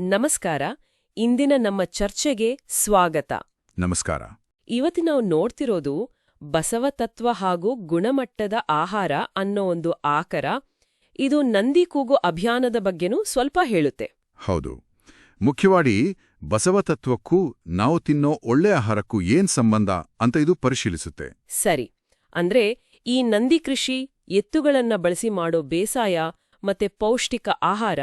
ನಮಸ್ಕಾರ ಇಂದಿನ ನಮ್ಮ ಚರ್ಚೆಗೆ ಸ್ವಾಗತ. ನಮಸ್ಕಾರ. ಇವತ್ತು ನಾವು ನೋಡ್ತಿರೋದು ಬಸವ ತತ್ವ ಹಾಗೂ ಗುಣಮಟ್ಟದ ಆಹಾರ ಅನ್ನೋ ಒಂದು ಆಕರ. ಇದು ನಂದಿ ಕೂಗು ಅಭಿಯಾನದ ಬಗ್ಗೆನೂ ಸ್ವಲ್ಪ ಹೇಳುತ್ತೆ. ಹೌದು. ಮುಖ್ಯವಾಗಿ ಬಸವ ತತ್ವಕ್ಕೂ ನಾವು ತಿನ್ನೋ ಒಳ್ಳೆ ಆಹಾರಕ್ಕೂ ಏನ್ ಸಂಬಂಧ ಅಂತ ಇದು ಪರಿಶೀಲಿಸುತ್ತೆ. ಸರಿ. ಅಂದ್ರೆ ಈ ನಂದಿ ಕೃಷಿ ಎತ್ತುಗಳನ್ನ ಬಳಸಿ ಮಾಡೋ ಬೇಸಾಯ ಮತ್ತೆ ಪೌಷ್ಟಿಕ ಆಹಾರ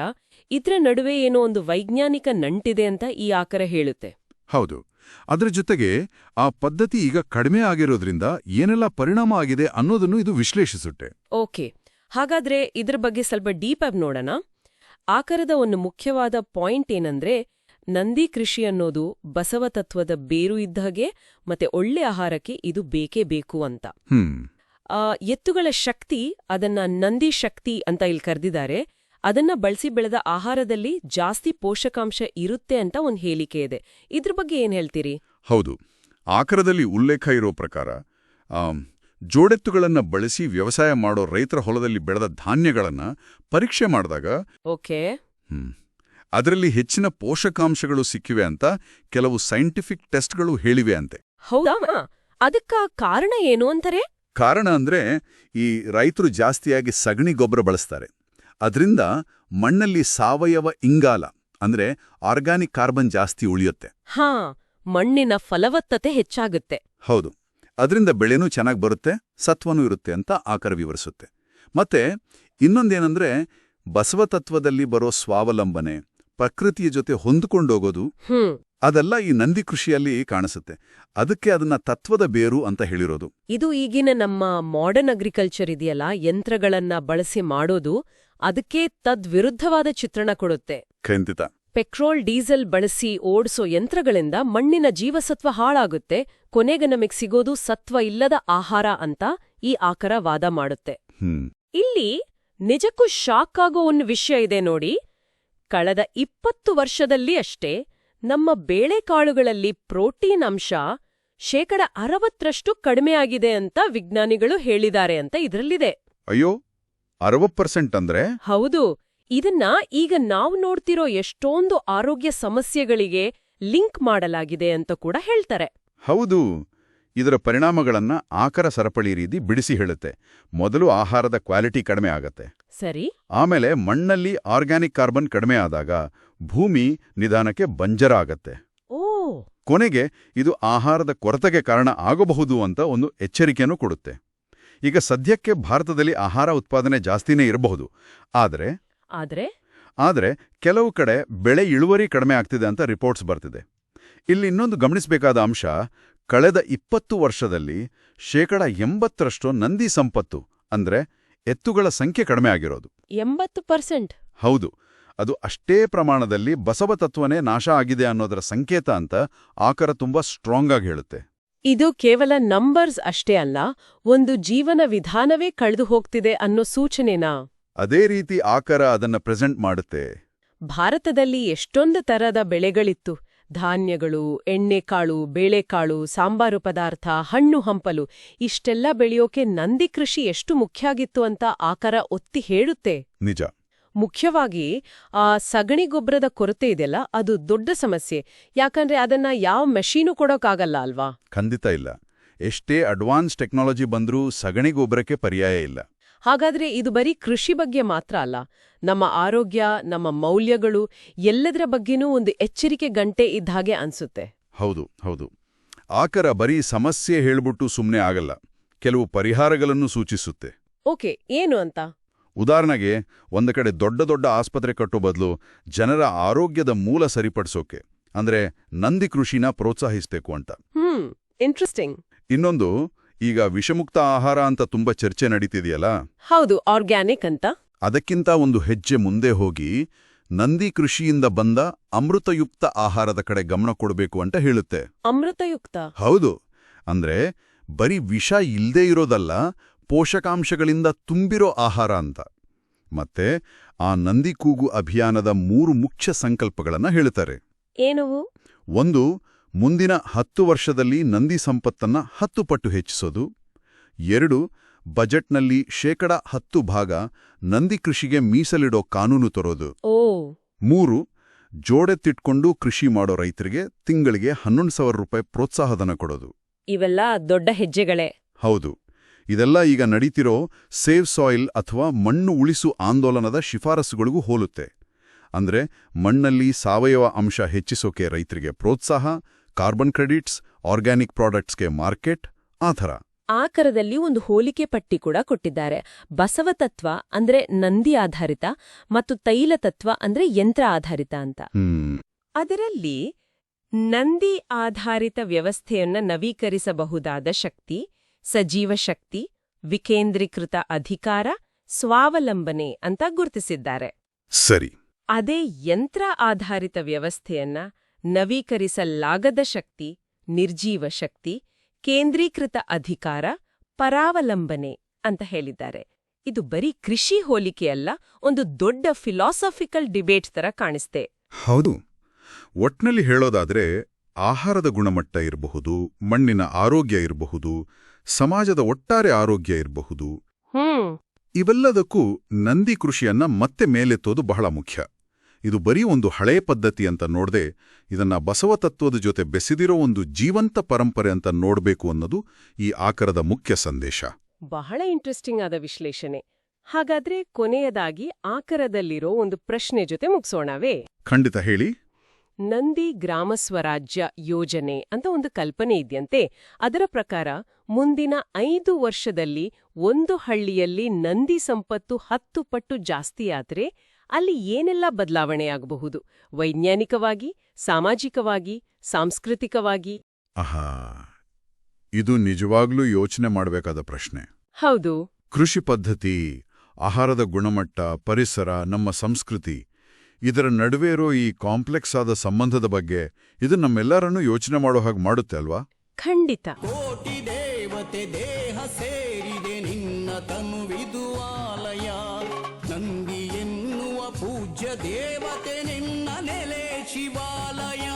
ಇದ್ರ ನಡುವೆ ಏನೋ ಒಂದು ವೈಜ್ಞಾನಿಕ ನಂಟಿದೆ ಅಂತ ಈ ಆಕರ ಹೇಳುತ್ತೆ. ಹೌದು. ಅದರ ಜೊತೆಗೆ ಆ ಪದ್ಧತಿ ಈಗ ಕಡಿಮೆ ಆಗಿರೋದ್ರಿಂದ ಏನೆಲ್ಲ ಪರಿಣಾಮ ಆಗಿದೆ ಅನ್ನೋದನ್ನು ಇದು ವಿಶ್ಲೇಷಿಸುತ್ತೆ. ಓಕೆ. ಹಾಗಾದ್ರೆ ಇದ್ರ ಬಗ್ಗೆ ಸ್ವಲ್ಪ ಡೀಪ್ ಆಗಿ ನೋಡೋಣ. ಆಕರದ ಒಂದು ಮುಖ್ಯವಾದ ಪಾಯಿಂಟ್ ಏನಂದ್ರೆ ನಂದಿ ಕೃಷಿ ಅನ್ನೋದು ಬಸವ ತತ್ವದ ಬೇರು ಇದ್ದಾಗೆ ಮತ್ತೆ ಒಳ್ಳೆ ಆಹಾರಕ್ಕೆ ಇದು ಬೇಕೇ ಬೇಕು ಅಂತ. ಹ್ಮ್. ಎತ್ತುಗಳ ಶಕ್ತಿ ಅದನ್ನ ನಂದಿ ಶಕ್ತಿ ಅಂತ ಇಲ್ಲಿ ಕರೆದಿದ್ದಾರೆ. ಅದನ್ನ ಬಳಸಿ ಬೆಳೆದ ಆಹಾರದಲ್ಲಿ ಜಾಸ್ತಿ ಪೋಷಕಾಂಶ ಇರುತ್ತೆ ಅಂತ ಒಂದು ಹೇಳಿಕೆ ಇದೆ. ಇದ್ರ ಬಗ್ಗೆ ಏನ್ ಹೇಳ್ತೀರಿ? ಹೌದು. ಆಕರದಲ್ಲಿ ಉಲ್ಲೇಖ ಇರೋ ಪ್ರಕಾರ ಜೋಡೆತ್ತುಗಳನ್ನು ಬಳಸಿ ವ್ಯವಸಾಯ ಮಾಡೋ ರೈತರ ಹೊಲದಲ್ಲಿ ಬೆಳೆದ ಧಾನ್ಯಗಳನ್ನ ಪರೀಕ್ಷೆ ಮಾಡಿದಾಗ ಓಕೆ. ಅದರಲ್ಲಿ ಹೆಚ್ಚಿನ ಪೋಷಕಾಂಶಗಳು ಸಿಕ್ಕಿವೆ ಅಂತ ಕೆಲವು ಸೈಂಟಿಫಿಕ್ ಟೆಸ್ಟ್ಗಳು ಹೇಳಿವೆ ಅಂತೆ. ಹೌದಾ? ಅದಕ್ಕ ಕಾರಣ ಏನು ಅಂತಾರೆ? ಕಾರಣ ಅಂದ್ರೆ ಈ ರೈತರು ಜಾಸ್ತಿಯಾಗಿ ಸಗಣಿ ಗೊಬ್ಬರ ಬಳಸ್ತಾರೆ. ಅದರಿಂದ ಮಣ್ಣಲ್ಲಿ ಸಾವಯವ ಇಂಗಾಲ ಅಂದ್ರೆ ಆರ್ಗಾನಿಕ್ ಕಾರ್ಬನ್ ಜಾಸ್ತಿ ಉಳಿಯುತ್ತೆ. ಹಾ ಮಣ್ಣಿನ ಫಲವತ್ತತೆ ಹೆಚ್ಚಾಗುತ್ತೆ. ಹೌದು. ಅದರಿಂದ ಬೆಳೆನೂ ಚೆನ್ನಾಗಿ ಬರುತ್ತೆ ಸತ್ವನೂ ಇರುತ್ತೆ ಅಂತ ಆಕರ ವಿವರಿಸುತ್ತೆ. ಮತ್ತೆ ಇನ್ನೊಂದೇನಂದ್ರೆ ಬಸವ ತತ್ವದಲ್ಲಿ ಬರೋ ಸ್ವಾವಲಂಬನೆ ಪ್ರಕೃತಿಯ ಜೊತೆ ಹೊಂದಿಕೊಂಡೋಗೋದು ಹ್ಮ್. ಅದೆಲ್ಲ ಈ ನಂದಿ ಕೃಷಿಯಲ್ಲಿ ಕಾಣಿಸುತ್ತೆ. ಅದಕ್ಕೆ ಅದನ್ನ ತತ್ವದ ಬೇರು ಅಂತ ಹೇಳಿರೋದು. ಇದು ಈಗಿನ ನಮ್ಮ ಮಾಡರ್ನ್ ಅಗ್ರಿಕಲ್ಚರ್ ಇದೆಯಲ್ಲ ಯಂತ್ರಗಳನ್ನ ಬಳಸಿ ಮಾಡೋದು ಅದಕ್ಕೆ ತದ್ವಿರುದ್ಧವಾದ ಚಿತ್ರಣ ಕೊಡುತ್ತೆ. ಖಂಡಿತ. ಪೆಟ್ರೋಲ್ ಡೀಸೆಲ್ ಬಳಸಿ ಓಡಿಸೋ ಯಂತ್ರಗಳಿಂದ ಮಣ್ಣಿನ ಜೀವಸತ್ವ ಹಾಳಾಗುತ್ತೆ ಕೊನೆಗೆ ನಮಗೆ ಸಿಗೋದು ಸತ್ವ ಇಲ್ಲದ ಆಹಾರ ಅಂತ ಈ ಆಕರ ವಾದ ಮಾಡುತ್ತೆ. ಇಲ್ಲಿ ನಿಜಕ್ಕೂ ಶಾಕ್ ಆಗೋ ಒಂದು ವಿಷಯ ಇದೆ ನೋಡಿ. ಕಳೆದ ಇಪ್ಪತ್ತು ವರ್ಷದಲ್ಲಿ ಅಷ್ಟೇ ನಮ್ಮ ಬೇಳೆಕಾಳುಗಳಲ್ಲಿ ಪ್ರೋಟೀನ್ ಅಂಶ ಶೇಕಡ ಅರವತ್ತರಷ್ಟು ಕಡಿಮೆಯಾಗಿದೆ ಅಂತ ವಿಜ್ಞಾನಿಗಳು ಹೇಳಿದ್ದಾರೆ ಅಂತ ಇದರಲ್ಲಿದೆ. ಅಯ್ಯೋ ಅರವತ್ ಪರ್ಸೆಂಟ್ ಅಂದ್ರೆ? ಹೌದು. ಇದನ್ನ ಈಗ ನಾವು ನೋಡ್ತಿರೋ ಎಷ್ಟೊಂದು ಆರೋಗ್ಯ ಸಮಸ್ಯೆಗಳಿಗೆ ಲಿಂಕ್ ಮಾಡಲಾಗಿದೆ ಅಂತ ಕೂಡ ಹೇಳ್ತಾರೆ. ಹೌದು. ಇದರ ಪರಿಣಾಮಗಳನ್ನ ಆಕರ ಸರಪಳಿ ರೀತಿ ಬಿಡಿಸಿ ಹೇಳುತ್ತೆ. ಮೊದಲು ಆಹಾರದ ಕ್ವಾಲಿಟಿ ಕಡಿಮೆ ಆಗತ್ತೆ. ಸರಿ. ಆಮೇಲೆ ಮಣ್ಣಲ್ಲಿ ಆರ್ಗ್ಯಾನಿಕ್ ಕಾರ್ಬನ್ ಕಡಿಮೆ ಆದಾಗ ಭೂಮಿ ನಿಧಾನಕ್ಕೆ ಬಂಜರ ಆಗತ್ತೆ ಓ! ಕೊನೆಗೆ ಇದು ಆಹಾರದ ಕೊರತೆಗೆ ಕಾರಣ ಆಗಬಹುದು ಅಂತ ಒಂದು ಎಚ್ಚರಿಕೆಯನ್ನು ಕೊಡುತ್ತೆ. ಈಗ ಸದ್ಯಕ್ಕೆ ಭಾರತದಲ್ಲಿ ಆಹಾರ ಉತ್ಪಾದನೆ ಜಾಸ್ತಿನೇ ಇರಬಹುದು. ಆದರೆ ಆದರೆ? ಆದರೆ ಕೆಲವು ಕಡೆ ಬೆಳೆ ಇಳುವರಿ ಕಡಿಮೆ ಆಗ್ತಿದೆ ಅಂತ ರಿಪೋರ್ಟ್ಸ್ ಬರ್ತಿದೆ. ಇಲ್ಲಿ ಇನ್ನೊಂದು ಗಮನಿಸಬೇಕಾದ ಅಂಶ ಕಳೆದ ಇಪ್ಪತ್ತು ವರ್ಷದಲ್ಲಿ ಶೇಕಡ ಎಂಬತ್ತರಷ್ಟು ನಂದಿ ಸಂಪತ್ತು ಅಂದ್ರೆ ಎತ್ತುಗಳ ಸಂಖ್ಯೆ ಕಡಿಮೆ ಆಗಿರೋದು. ಎಂಬತ್ತು ಪರ್ಸೆಂಟ್. ಹೌದು. ಅದು ಅಷ್ಟೇ ಪ್ರಮಾಣದಲ್ಲಿ ಬಸವ ತತ್ವನೇ ನಾಶ ಆಗಿದೆ ಅನ್ನೋದರ ಸಂಕೇತ ಅಂತ ಆಕರ ತುಂಬಾ ಸ್ಟ್ರಾಂಗ್ ಆಗಿ ಹೇಳುತ್ತೆ. ಇದು ಕೇವಲ ನಂಬರ್ಸ್ ಅಷ್ಟೇ ಅಲ್ಲ ಒಂದು ಜೀವನ ವಿಧಾನವೇ ಕಳೆದು ಹೋಗ್ತಿದೆ ಅನ್ನೋ ಸೂಚನೆನಾ? ಅದೇ ರೀತಿ ಆಕರ ಅದನ್ನ ಪ್ರೆಸೆಂಟ್ ಮಾಡುತ್ತೆ. ಭಾರತದಲ್ಲಿ ಎಷ್ಟೊಂದು ತರದ ಬೆಳೆಗಳಿತ್ತು. ಧಾನ್ಯಗಳು ಎಣ್ಣೆಕಾಳು ಬೇಳೆಕಾಳು ಸಾಂಬಾರು ಪದಾರ್ಥ ಹಣ್ಣು ಹಂಪಲು ಇಷ್ಟೆಲ್ಲ ಬೆಳೆಯೋಕೆ ನಂದಿ ಕೃಷಿ ಎಷ್ಟು ಮುಖ್ಯ ಆಗಿತ್ತು ಅಂತ ಆಕರ ಒತ್ತಿ ಹೇಳುತ್ತೆ. ನಿಜ. ಮುಖ್ಯವಾಗಿ ಆ ಸಗಣಿ ಗೊಬ್ಬರದ ಕೊರತೆ ಇದೆಯಲ್ಲ ಅದು ದೊಡ್ಡ ಸಮಸ್ಯೆ. ಯಾಕಂದ್ರೆ ಅದನ್ನ ಯಾವ ಮೆಷೀನು ಕೊಡೋಕ್ಕಾಗಲ್ಲ ಅಲ್ವಾ? ಖಂಡಿತ ಇಲ್ಲ. ಎಷ್ಟೇ ಅಡ್ವಾನ್ಸ್ ಟೆಕ್ನಾಲಜಿ ಬಂದರೂ ಸಗಣಿ ಗೊಬ್ಬರಕ್ಕೆ ಪರ್ಯಾಯ ಇಲ್ಲ. ಹಾಗಾದ್ರೆ ಇದು ಬರೀ ಕೃಷಿ ಬಗ್ಗೆ ಮಾತ್ರ ಅಲ್ಲ. ನಮ್ಮ ಆರೋಗ್ಯ ನಮ್ಮ ಮೌಲ್ಯಗಳು ಎಲ್ಲದರ ಬಗ್ಗೆನೂ ಒಂದು ಎಚ್ಚರಿಕೆ ಗಂಟೆ ಇದ್ದ ಹಾಗೆ ಅನ್ಸುತ್ತೆ. ಹೌದು ಹೌದು. ಆಕರ ಬರೀ ಸಮಸ್ಯೆ ಹೇಳ್ಬಿಟ್ಟು ಸುಮ್ಮನೆ ಆಗಲ್ಲ. ಕೆಲವು ಪರಿಹಾರಗಳನ್ನು ಸೂಚಿಸುತ್ತೆ. ಓಕೆ ಏನು ಅಂತ? ಉದಾಹರಣೆಗೆ ಒಂದು ಕಡೆ ದೊಡ್ಡ ದೊಡ್ಡ ಆಸ್ಪತ್ರೆ ಕಟ್ಟೋ ಬದಲು ಜನರ ಆರೋಗ್ಯದ ಮೂಲ ಸರಿಪಡಿಸೋಕೆ ಅಂದ್ರೆ ನಂದಿ ಕೃಷಿನ ಪ್ರೋತ್ಸಾಹಿಸಬೇಕು ಅಂತ. ಇಂಟ್ರೆಸ್ಟಿಂಗ್ ಇನ್ನೊಂದು ಈಗ ವಿಷಮುಕ್ತ ಆಹಾರ ಅಂತ ತುಂಬಾ ಚರ್ಚೆ ನಡೀತಿದೆಯಲ್ಲ? ಹೌದು ಆರ್ಗ್ಯಾನಿಕ್ ಅಂತ. ಅದಕ್ಕಿಂತ ಒಂದು ಹೆಜ್ಜೆ ಮುಂದೆ ಹೋಗಿ ನಂದಿ ಕೃಷಿಯಿಂದ ಬಂದ ಅಮೃತಯುಕ್ತ ಆಹಾರದ ಕಡೆ ಗಮನ ಕೊಡಬೇಕು ಅಂತ ಹೇಳುತ್ತೆ. ಅಮೃತಯುಕ್ತ? ಹೌದು ಅಂದ್ರೆ ಬರೀ ವಿಷ ಇಲ್ಲದೇ ಇರೋದಲ್ಲ ಪೋಷಕಾಂಶಗಳಿಂದ ತುಂಬಿರೋ ಆಹಾರ ಅಂತ. ಮತ್ತೆ ಆ ನಂದಿ ಕೂಗು ಅಭಿಯಾನದ ಮೂರು ಮುಖ್ಯ ಸಂಕಲ್ಪಗಳನ್ನು ಹೇಳುತ್ತಾರೆ ಏನವು ಒಂದು ಮುಂದಿನ ಹತ್ತು ವರ್ಷದಲ್ಲಿ ನಂದಿ ಸಂಪತ್ತನ್ನ ಹತ್ತು ಪಟ್ಟು ಹೆಚ್ಚಿಸೋದು. ಎರಡು ಬಜೆಟ್ನಲ್ಲಿ ಶೇಕಡ ಹತ್ತು ಭಾಗ ನಂದಿ ಕೃಷಿಗೆ ಮೀಸಲಿಡೋ ಕಾನೂನು ತರೋದು. ಓ. ಮೂರು ಜೋಡೆತ್ತಿಟ್ಕೊಂಡು ಕೃಷಿ ಮಾಡೋ ರೈತರಿಗೆ ತಿಂಗಳಿಗೆ ಹನ್ನೊಂದು ಸಾವಿರ ರೂಪಾಯಿ ಪ್ರೋತ್ಸಾಹಧನ ಕೊಡೋದು. ಇವೆಲ್ಲ ದೊಡ್ಡ ಹೆಜ್ಜೆಗಳೇ. ಹೌದು. ಇದೆಲ್ಲ ಈಗ ನಡೀತಿರೋ ಸೇವ್ ಸಾಯಿಲ್ ಅಥವಾ ಮಣ್ಣು ಉಳಿಸು ಆಂದೋಲನದ ಶಿಫಾರಸುಗಳಿಗೂ ಹೋಲುತ್ತೆ. ಅಂದ್ರೆ ಮಣ್ಣಲ್ಲಿ ಸಾವಯವ ಅಂಶ ಹೆಚ್ಚಿಸೋಕೆ ರೈತರಿಗೆ ಪ್ರೋತ್ಸಾಹ ಕಾರ್ಬನ್ ಕ್ರೆಡಿಟ್ಸ್ ಆರ್ಗ್ಯಾನಿಕ್ ಪ್ರಾಡಕ್ಟ್ಸ್ಗೆ ಮಾರ್ಕೆಟ್ ಆ ಥರ ಆಕರದಲ್ಲಿ ಒಂದು ಹೋಲಿಕೆ ಪಟ್ಟಿ ಕೂಡ ಕೊಟ್ಟಿದ್ದಾರೆ. ಬಸವ ತತ್ವ ಅಂದ್ರೆ ನಂದಿ ಆಧಾರಿತ ಮತ್ತು ತೈಲ ತತ್ವ ಅಂದ್ರೆ ಯಂತ್ರ ಆಧಾರಿತ ಅಂತ. ಅದರಲ್ಲಿ ನಂದಿ ಆಧಾರಿತ ವ್ಯವಸ್ಥೆಯನ್ನ ನವೀಕರಿಸಬಹುದಾದ ಶಕ್ತಿ ಸಜೀವ ಶಕ್ತಿ ವಿಕೇಂದ್ರೀಕೃತ ಅಧಿಕಾರ ಸ್ವಾವಲಂಬನೆ ಅಂತ ಗುರುತಿಸಿದ್ದಾರೆ. ಸರಿ. ಅದೇ ಯಂತ್ರ ಆಧಾರಿತ ವ್ಯವಸ್ಥೆಯನ್ನ ನವೀಕರಿಸಲಾಗದ ಶಕ್ತಿ ನಿರ್ಜೀವ ಶಕ್ತಿ ಕೇಂದ್ರೀಕೃತ ಅಧಿಕಾರ ಪರಾವಲಂಬನೆ ಅಂತ ಹೇಳಿದ್ದಾರೆ. ಇದು ಬರೀ ಕೃಷಿ ಹೋಲಿಕೆಯಲ್ಲ ಒಂದು ದೊಡ್ಡ ಫಿಲಾಸಫಿಕಲ್ ಡಿಬೇಟ್ ತರ ಕಾಣಿಸ್ತೆ. ಹೌದು. ಒಟ್ನಲ್ಲಿ ಹೇಳೋದಾದ್ರೆ ಆಹಾರದ ಗುಣಮಟ್ಟ ಇರಬಹುದು ಮಣ್ಣಿನ ಆರೋಗ್ಯ ಇರಬಹುದು ಸಮಾಜದ ಒಟ್ಟಾರೆ ಆರೋಗ್ಯ ಇರಬಹುದು. ಇವೆಲ್ಲದಕ್ಕೂ ನಂದಿ ಕೃಷಿಯನ್ನ ಮತ್ತೆ ಮೇಲೆತ್ತೋದು ಬಹಳ ಮುಖ್ಯ. ಇದು ಬರೀ ಒಂದು ಹಳೆಯ ಪದ್ಧತಿ ಅಂತ ನೋಡದೆ ಇದನ್ನ ಬಸವ ತತ್ವದ ಜೊತೆ ಬೆಸೆದಿರೋ ಒಂದು ಜೀವಂತ ಪರಂಪರೆ ಅಂತ ನೋಡ್ಬೇಕು ಅನ್ನೋದು ಈ ಆಕರದ ಮುಖ್ಯ ಸಂದೇಶ. ಬಹಳ ಇಂಟ್ರೆಸ್ಟಿಂಗ್ ಆದ ವಿಶ್ಲೇಷಣೆ. ಹಾಗಾದ್ರೆ ಕೊನೆಯದಾಗಿ ಆಕರದಲ್ಲಿರೋ ಒಂದು ಪ್ರಶ್ನೆ ಜೊತೆ ಮುಗಿಸೋಣವೇ? ಖಂಡಿತ ಹೇಳಿ. ನಂದಿ ಗ್ರಾಮ ಸ್ವರಾಜ್ಯ ಯೋಜನೆ ಅಂತ ಒಂದು ಕಲ್ಪನೆ ಇದೆಯಂತೆ. ಅದರ ಪ್ರಕಾರ ಮುಂದಿನ ಐದು ವರ್ಷದಲ್ಲಿ ಒಂದು ಹಳ್ಳಿಯಲ್ಲಿ ನಂದಿ ಸಂಪತ್ತು ಹತ್ತು ಪಟ್ಟು ಜಾಸ್ತಿಯಾದ್ರೆ ಅಲ್ಲಿ ಏನೆಲ್ಲ ಬದಲಾವಣೆಯಾಗಬಹುದು ವೈಜ್ಞಾನಿಕವಾಗಿ ಸಾಮಾಜಿಕವಾಗಿ ಸಾಂಸ್ಕೃತಿಕವಾಗಿ? ಆಹಾ ಇದು ನಿಜವಾಗ್ಲೂ ಯೋಚನೆ ಮಾಡಬೇಕಾದ ಪ್ರಶ್ನೆ. ಹೌದು. ಕೃಷಿ ಪದ್ಧತಿ ಆಹಾರದ ಗುಣಮಟ್ಟ ಪರಿಸರ ನಮ್ಮ ಸಂಸ್ಕೃತಿ ಇದರ ನಡುವೆ ಇರೋ ಈ ಕಾಂಪ್ಲೆಕ್ಸ್ ಆದ ಸಂಬಂಧದ ಬಗ್ಗೆ ಇದು ನಮ್ಮೆಲ್ಲರನ್ನೂ ಯೋಚನೆ ಮಾಡೋ ಹಾಗೆ ಮಾಡುತ್ತೆ ಅಲ್ವಾ? ಖಂಡಿತ. ಕೋಟಿ ದೇವತೆ ದೇಹ ಸೇರಿದೆ ನಿನ್ನ ತನುವಿದು ಆಲಯ. ನಂದಿ ಎನ್ನುವ ಪೂಜ್ಯ ದೇವತೆ ನಿನ್ನ ನೆಲೆ ಶಿವಾಲಯ.